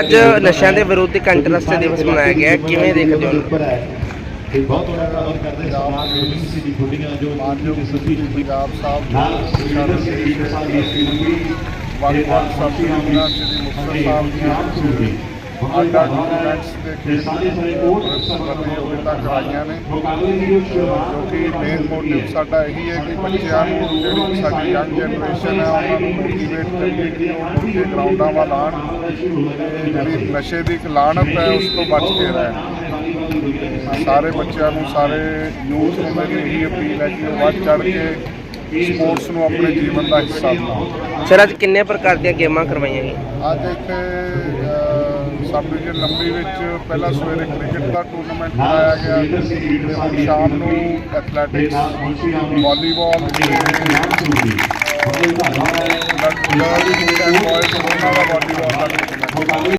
ਅੱਜ ਨਸ਼ਿਆਂ ਦੇ ਵਿਰੁੱਧ ਇੱਕ ਅੰਤਰਰਾਸ਼ਟਰੀ ਦਿਵਸ ਮਨਾਇਆ ਗਿਆ। ਕਿਵੇਂ ਦੇਖਦੇ ਹੋ? ਇਹ ਬਹੁਤ ਵੱਡਾ ਕੰਮ ਕਰਦੇ ਸਮਾਜ ਦੇ ਵਿੱਚ ਦੀ ਖੁੱਡੀਆਂ ਜੋ ਮਾਨਯੋਗ ਸਤੀ ਪੰਜਾਬ ਸਾਹਿਬ ਨਾਲ ਦੇ ਸਾਡੇ ਦੇਸ਼ ਦੇ ਸਾਥੀ ਸੀ ਵੱਖ-ਵੱਖ ਸਾਥੀਆਂ ਸ੍ਰੀ ਮੁਕਤਸਰ ਸਾਹਿਬ ਦੀਆਂ ਅੱਡ ਇਵੈਂਟਸ ਦੇ ਤੇ ਸਾਰੇ ਸਾਰੇ ਉਹ ਪ੍ਰਤੀਯੋਗਿਤਾ ਕਰਾਈਆਂ ਨੇ। ਜੋ ਕਿ ਮੇਨ ਮੋਟਿਵ ਸਾਡਾ ਇਹੀ ਹੈ ਕਿ ਬੱਚਿਆਂ ਨੂੰ ਜਿਹੜੀ ਸਾਡੀ ਯੰਗ ਜਨਰੇਸ਼ਨ ਹੈ ਉਹਨਾਂ ਨੂੰ ਮੋਟੀਵੇਟ ਕਰੀਏ ਕਿ ਉਹ ਗਰਾਊਂਡਾਂ ਵੱਲ ਆਉਣ ਤੇ ਜਿਹੜੀ ਨਸ਼ੇ ਦੀ ਇੱਕ ਹੈ ਉਸ ਤੋਂ ਬਚ ਕੇ ਰਹਿਣ। ਸਾਰੇ ਬੱਚਿਆਂ ਨੂੰ ਸਾਰੇ ਯੂਥ ਨੂੰ ਮੇਰੀ ਇਹੀ ਅਪੀਲ ਹੈ ਕਿ ਉਹ ਵੱਧ ਚੜ ਕੇ ਸਪੋਰਟਸ ਨੂੰ ਆਪਣੇ ਜੀਵਨ ਦਾ ਹਿੱਸਾ ਬਣਾਉਣ। ਸਰ ਅੱਜ ਕਿੰਨੇ ਪ੍ਰਕਾਰ ਦੀਆਂ ਗੇਮਾਂ ਕਰਵਾਈਆਂ ਗਈਆਂ? ਅੱਜ ਇੱਥੇ ਸਬ ਡਿਵੀਜ਼ਨ ਲੰਬੀ ਵਿੱਚ ਪਹਿਲਾਂ ਸਵੇਰੇ ਕ੍ਰਿਕਟ ਦਾ ਟੂਰਨਾਮੈਂਟ ਕਰਾਇਆ ਗਿਆ। ਤੇ ਹੁਣ ਸ਼ਾਮ ਨੂੰ ਐਥਲੈਟਿਕਸ ਵਾਲੀਬਾਲ ਲੜਕੀ ਦਾ ਵਾਲੀਬਾਲ ਦਾ